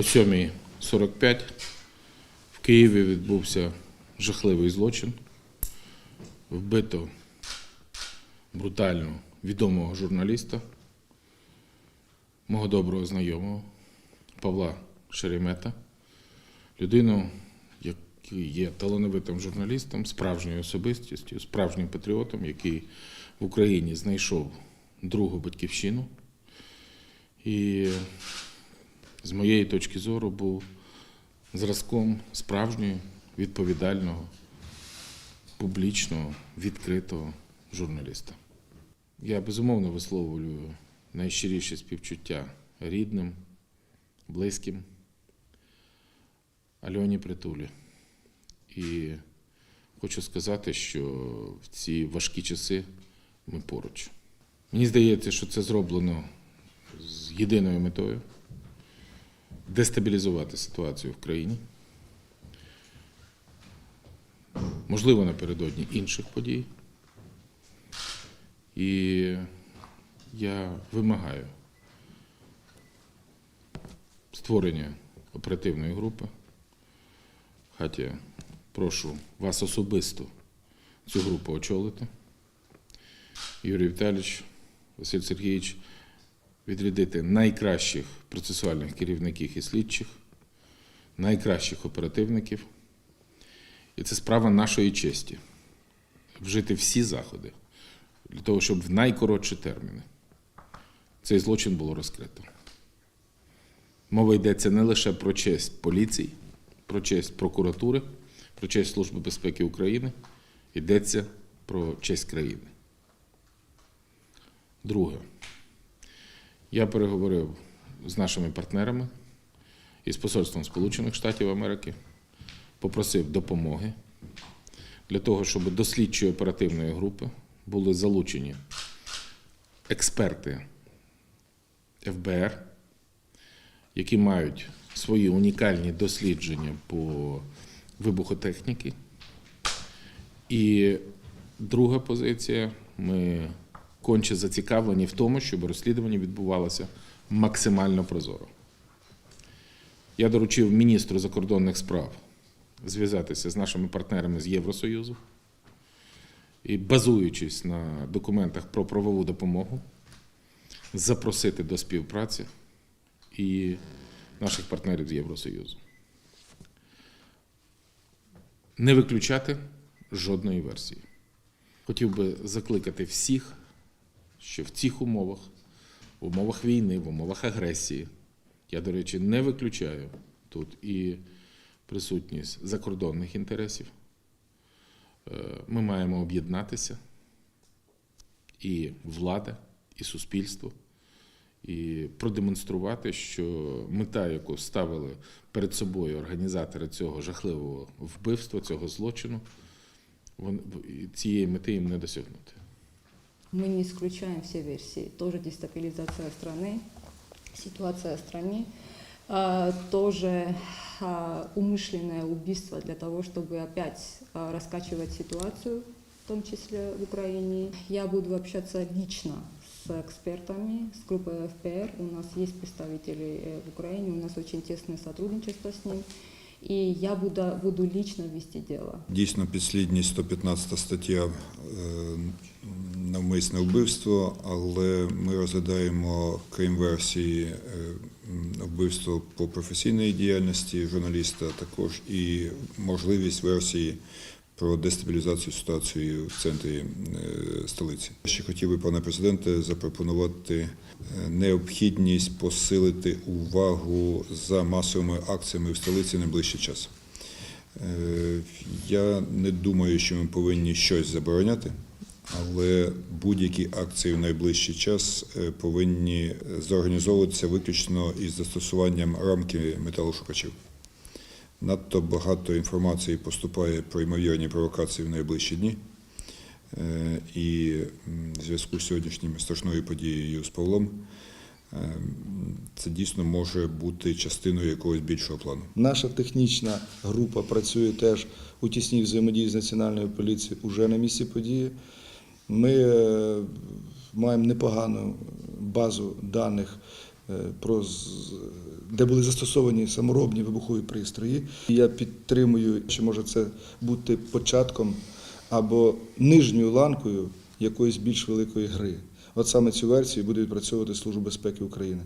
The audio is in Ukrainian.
О 7.45 в Києві відбувся жахливий злочин. Вбито брутально відомого журналіста, мого доброго знайомого Павла Шеремета, людину, який є талановитим журналістом, справжньою особистістю, справжнім патріотом, який в Україні знайшов другу батьківщину. І з моєї точки зору був зразком справжнього, відповідального, публічного, відкритого журналіста. Я безумовно висловлюю найщиріше співчуття рідним, близьким Альоні Притулі. І хочу сказати, що в ці важкі часи ми поруч. Мені здається, що це зроблено з єдиною метою дестабілізувати ситуацію в країні. Можливо, напередодні інших подій. І я вимагаю створення оперативної групи. Хаті, прошу вас особисто цю групу очолити. Юрій Віталійович, Василь Сергійович, відрядити найкращих процесуальних керівників і слідчих, найкращих оперативників. І це справа нашої честі вжити всі заходи для того, щоб в найкоротші терміни цей злочин було розкрито. Мова йдеться не лише про честь поліції, про честь прокуратури, про честь Служби безпеки України, йдеться про честь країни. Друге, я переговорив з нашими партнерами із Посольством Сполучених Штатів Америки, попросив допомоги для того, щоб до слідчої оперативної групи були залучені експерти ФБР, які мають свої унікальні дослідження по вибухотехніки. І друга позиція ми конче зацікавлені в тому, щоб розслідування відбувалося максимально прозоро. Я доручив міністру закордонних справ зв'язатися з нашими партнерами з Євросоюзу і, базуючись на документах про правову допомогу, запросити до співпраці і наших партнерів з Євросоюзу. Не виключати жодної версії. Хотів би закликати всіх, що в цих умовах, в умовах війни, в умовах агресії, я, до речі, не виключаю тут і присутність закордонних інтересів. Е, Ми маємо об'єднатися і влада, і суспільство, і продемонструвати, що мета, яку ставили перед собою організатори цього жахливого вбивства, цього злочину, цієї мети їм не досягнути. Мы не исключаем все версии. Тоже дестабилизация страны, ситуация в стране, а, тоже а, умышленное убийство для того, чтобы опять а, раскачивать ситуацию, в том числе в Украине. Я буду общаться лично с экспертами, с группой ФПР. У нас есть представители э, в Украине, у нас очень тесное сотрудничество с ним. И я буду, буду лично вести дело. Дійсно, підслідність 115 стаття е, навмисне вбивство, але ми розглядаємо, крім версії е, м, вбивство по професійній діяльності журналіста, також і можливість версії про дестабілізацію ситуації в центрі е, столиці. Ще хотів би, пане президенте, запропонувати е, необхідність посилити увагу за масовими акціями в столиці найближчий час. Я не думаю, що ми повинні щось забороняти, але будь-які акції в найближчий час е, повинні зорганізовуватися виключно із застосуванням рамки металошукачів. Надто багато інформації поступає про ймовірні провокації в найближчі дні. Е, І в зв'язку з сьогоднішньою страшною подією з Павлом е, це дійсно може бути частиною якогось більшого плану. Наша технічна група працює теж у тісній взаємодії з національною поліцією уже на місці події. Ми е, маємо непогану базу даних е, про де були застосовані саморобні вибухові пристрої. Я підтримую, що може це бути початком або нижньою ланкою якоїсь більш великої гри. От саме цю версію буде відпрацьовувати Служба безпеки України.